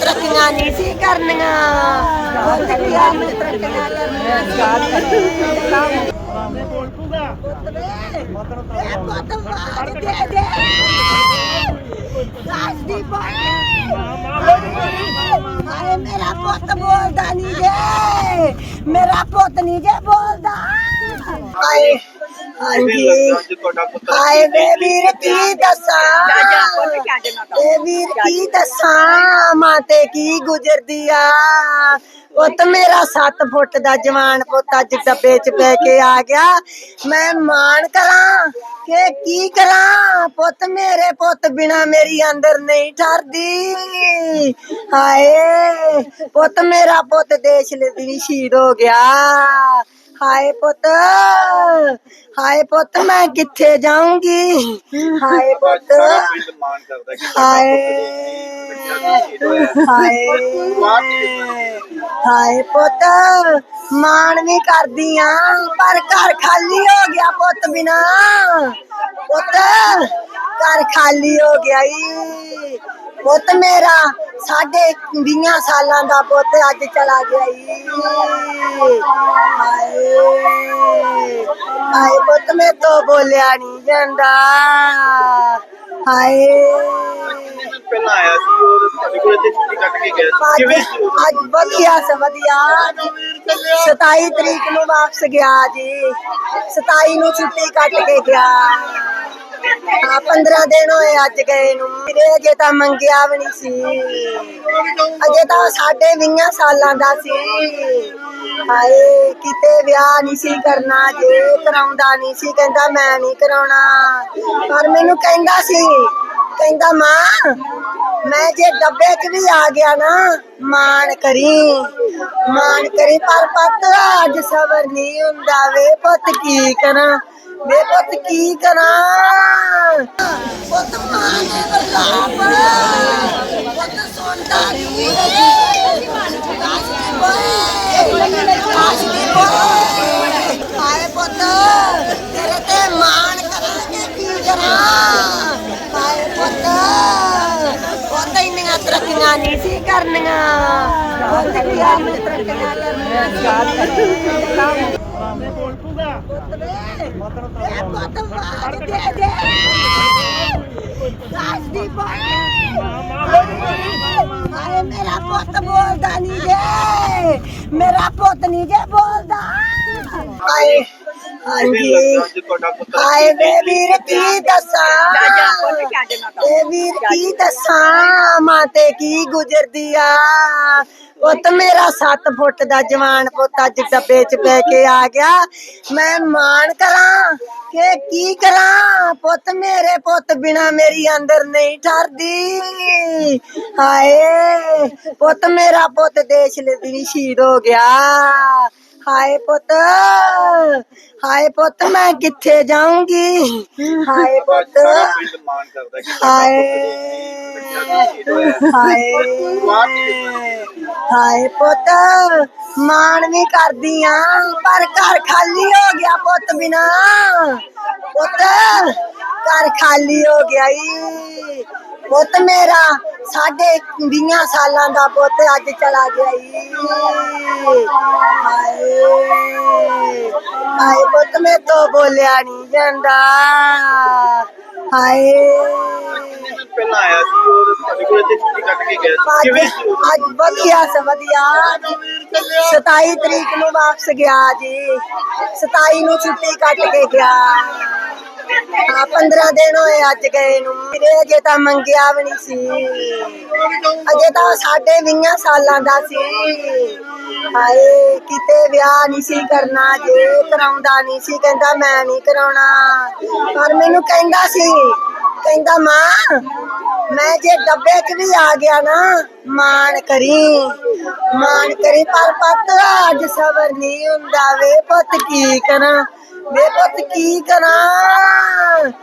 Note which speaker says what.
Speaker 1: ਤਰੱਕੀਆਂ ਨਹੀਂ ਸੀ ਕਰਨੀਆਂ। ਪੁੱਤ ਦੀਆਂ ਨੇ ਤਰੱਕੀਆਂ ਕਰਨੀਆਂ ਪੁੱਤ ਵੇ ਇਹ ਪੁੱਤ ਮਾਰ ਦੇ ਦੇ। ਗਾਸ ਦੀ ਬਾਣੀ। ਹਾਏ, ਮੇਰਾ ਪੁੱਤ ਬੋਲਦਾ ਨਹੀਂ ਜੇ। ਮੇਰਾ ਪੁੱਤ ਨਹੀਂ ਜੇ ਬੋਲਦਾ। ਹਾਏ ਹਾਂਜੀ। ਹਾਏ ਵੇ ਵੀਰ ਕੀ ਦੱਸਾਂ? ਏ ਵੀਰ ਕੀ ਦੱਸਾਂ? ਮਾਂ ਤੇ ਕੀ ਗੁਜ਼ਰਦੀ ਆ? ਪੁੱਤ ਮੇਰਾ 7 ਫੁੱਟ ਦਾ ਜਵਾਨ ਪੁੱਤ ਅੱਜ ਡੱਬੇ 'ਚ ਪੈ ਕੇ ਆ ਗਿਆ। ਮੈਂ ਮਾਣ ਕਰਾਂ ਕਿ ਕੀ ਕਰਾਂ? ਪੁੱਤ ਮੇਰੇ ਪੁੱਤ ਬਿਨਾ ਮੇਰੀ ਅੰਦਰ ਨਹੀਂ ਠਰਦੀ। ਹਾਏ ਪੁੱਤ ਮੇਰਾ ਪੁੱਤ ਦੇਸ਼ ਲਈ ਸ਼ਹੀਦ ਹੋ ਗਿਆ। ਹਾਏ ਪੁੱਤ ਹਾਏ ਪੁੱਤ ਮੈਂ ਕਿੱਥੇ ਜਾਊਂਗੀ ਹਾਏ ਪੁੱਤ ਹਾਏ ਹਾਏ ਹਾਏ ਪੁੱਤ ਮਾਣ ਵੀ ਕਰਦੀ ਆ ਪਰ ਘਰ ਖਾਲੀ ਹੋ ਗਿਆ ਪੁੱਤ ਬਿਨਾ ਪੁੱਤ ਘਰ ਖਾਲੀ ਹੋ ਗਿਆ ਈ ਪੁੱਤ ਮੇਰਾ ਸਾਡੇ 20 ਸਾਲਾਂ ਦਾ ਪੁੱਤ ਅੱਜ ਚਲਾ ਗਿਆ ਈ। ਹਾਏ ਹਾਏ ਪੁੱਤ ਮੈਂ ਤੋਂ ਬੋਲਿਆ ਨਹੀਂ ਜਾਂਦਾ। ਹਾਏ।
Speaker 2: ਪਹਿਲਾਂ ਆਇਆ ਸੀ ਉਹ ਤੁਹਾਡੇ ਕੋਲ ਇੱਥੇ ਛੁੱਟੀ ਕੱਟ ਕੇ ਗਿਆ ਸੀ।
Speaker 1: ਅੱਜ
Speaker 2: ਕਿਵੇਂ ਸੀ? ਉਹ?
Speaker 1: ਅੱਜ ਵਧੀਆ ਸ ਵਧੀਆ। 27 ਤਰੀਕ ਨੂੰ ਵਾਪਸ ਗਿਆ ਜੀ। 27 ਨੂੰ ਛੁੱਟੀ ਕੱਟ ਕੇ ਗਿਆ। ਆ 15 ਦਿਨ ਹੋਏ ਅੱਜ ਗਏ ਨੂੰ। ਮੇਰੇ ਅਜੇ ਤਾਂ ਮੰਗਿਆ ਵੀ ਨਹੀਂ ਸੀ। ਅਜੇ ਤਾਂ ਸਾਡੇ 20 ਸਾਲਾਂ ਦਾ ਸੀ। ਹਾਏ, ਕਿਤੇ ਵਿਆਹ ਨਹੀਂ ਸੀ ਕਰਨਾ, ਜੇ ਕਰਾਉਂਦਾ ਨਹੀਂ ਸੀ, ਕਹਿੰਦਾ ਮੈਂ ਨਹੀਂ ਕਰਾਉਣਾ। ਪਰ ਮੈਨੂੰ ਕਹਿੰਦਾ ਸੀ, ਕਹਿੰਦਾ, ਮਾਂ, ਮੈਂ ਜੇ ਡੱਬੇ 'ਚ ਵੀ ਆ ਗਿਆ ਨਾ, ਮਾਣ ਕਰੀ। ਮਾਣ ਕਰੇ ਪਰ ਪੱਤ ਅੱਜ ਸਬਰ ਨਹੀਂ ਹੁੰਦਾ। ਵੇ ਪੁੱਤ ਕੀ ਕਰਾਂ? ਵੇ ਪੁੱਤ ਕੀ ਕਰਾਂ ਪੁੱਤ ਮਾਂ ਨੇ ਬਲਾਪ ਪੁੱਤ ਸੁਣਦਾ ਨਹੀਂ ਕਾਸ਼ ਦੀ ਬੋਏ ਕਾਸ਼ ਦੀ ਬੋਏ ਹਾਏ ਪੁੱਤ ਤੇਰੇ ਤੇ ਮਾਣ ਕਰਾਂਗੇ ਕੀ ਕਰਾਂ ਹਾਏ ਪੁੱਤ ਪੁੱਤ ਇੰਨੀਆਂ ਤਰੱਕੀਆਂ ਨਹੀਂ ਸੀ ਕਰਨੀਆਂ। ਪੁੱਤ ਦੀਆਂ ਨੇ ਤਰੱਕੀਆਂ ਕਰਨੀਆਂ ਇਹ ਪੁੱਤ ਮਾਰ ਦੇ। ਦੇ ਗਾਸ ਦੀ। ਬਾਣੀ ਹਾਏ ਮੇਰਾ ਪੁੱਤ ਬੋਲਦਾ ਨਹੀਂ ਜੇ। ਮੇਰਾ ਪੁੱਤ ਨਹੀਂ ਜੇ ਬੋਲਦਾ। ਹਾਂਜੀ ਹਾਏ ਵੇ ਵੀਰ ਕੀ ਦੱਸਾਂ? ਏ ਵੀਰ ਕੀ ਦੱਸਾਂ? ਮਾਂ ਤੇ ਕੀ ਗੁਜ਼ਰਦੀ ਆ? ਪੁੱਤ ਮੇਰਾ 7 ਫੁੱਟ ਦਾ ਜਵਾਨ ਪੁੱਤ ਅੱਜ ਡੱਬੇ 'ਚ ਪੈ ਕੇ ਆ ਗਿਆ। ਮੈਂ ਮਾਣ ਕਰਾਂ ਕਿ ਕੀ ਕਰਾਂ? ਪੁੱਤ ਮੇਰੇ ਪੁੱਤ ਬਿਨਾ ਮੇਰੀ ਅੰਦਰ ਨਹੀਂ ਠਰਦੀ। ਹਾਏ ਪੁੱਤ ਮੇਰਾ ਪੁੱਤ ਦੇਸ਼ ਲਈ ਸ਼ਹੀਦ ਹੋ ਗਿਆ। ਹਾਏ ਪੁੱਤ ਹਾਏ ਪੁੱਤ ਮੈਂ ਕਿੱਥੇ ਜਾਊਂਗੀ? ਹਾਏ ਪੁੱਤ ਹਾਏ ਹਾਏ ਹਾਏ ਪੁੱਤ ਮਾਣ ਵੀ ਕਰਦੀ ਆ ਪਰ ਘਰ ਖਾਲੀ ਹੋ ਗਿਆ ਪੁੱਤ ਬਿਨਾ। ਪੁੱਤ ਘਰ ਖਾਲੀ ਹੋ ਗਿਆ ਈ। ਪੁੱਤ ਮੇਰਾ ਸਾਡੇ 20 ਸਾਲਾਂ ਦਾ ਪੁੱਤ ਅੱਜ ਚਲਾ ਗਿਆ ਈ। ਹਾਏ ਹਾਏ ਪੁੱਤ ਮੈਂ ਤੋਂ ਬੋਲਿਆ ਨਹੀਂ ਜਾਂਦਾ। ਹਾਏ।
Speaker 2: ਪਹਿਲਾਂ ਆਇਆ ਸੀ ਉਹ ਤੁਹਾਡੇ ਕੋਲ ਇੱਥੇ ਛੁੱਟੀ ਕੱਟ ਕੇ ਗਿਆ ਸੀ। ਕਿਵੇਂ ਸੀ ਉਹ?
Speaker 1: ਅੱਜ ਵਧੀਆ ਸ ਵਧੀਆ। 27 ਤਰੀਕ ਨੂੰ ਵਾਪਸ ਗਿਆ ਜੀ। 27 ਨੂੰ ਛੁੱਟੀ ਕੱਟ ਕੇ ਗਿਆ। ਆ 15 ਦਿਨ ਹੋਏ ਅੱਜ ਗਏ ਨੂੰ। ਮੇਰੇ ਅਜੇ ਤਾਂ ਮੰਗਿਆ ਵੀ ਨਹੀਂ ਸੀ। ਅਜੇ ਤਾਂ ਸਾਡੇ 20 ਸਾਲਾਂ ਦਾ ਸੀ। ਹਾਏ, ਕਿਤੇ ਵਿਆਹ ਨਹੀਂ ਸੀ ਕਰਨਾ, ਜੇ ਕਰਾਉਂਦਾ ਨਹੀਂ ਸੀ, ਕਹਿੰਦਾ ਮੈਂ ਨਹੀਂ ਕਰਾਉਣਾ। ਪਰ ਮੈਨੂੰ ਕਹਿੰਦਾ ਸੀ, ਕਹਿੰਦਾ, ਮਾਂ, ਮੈਂ ਜੇ ਡੱਬੇ 'ਚ ਵੀ ਆ ਗਿਆ ਨਾ, ਮਾਣ ਕਰੀ। ਮਾਣ ਕਰੀ ਪਰ ਪੱਤ ਅੱਜ ਸਬਰ ਨਹੀਂ ਹੁੰਦਾ। ਵੇ ਪੁੱਤ ਕੀ ਕਰਾਂ? ਵੇ ਪੁੱਤ ਕੀ ਕਰਾਂ?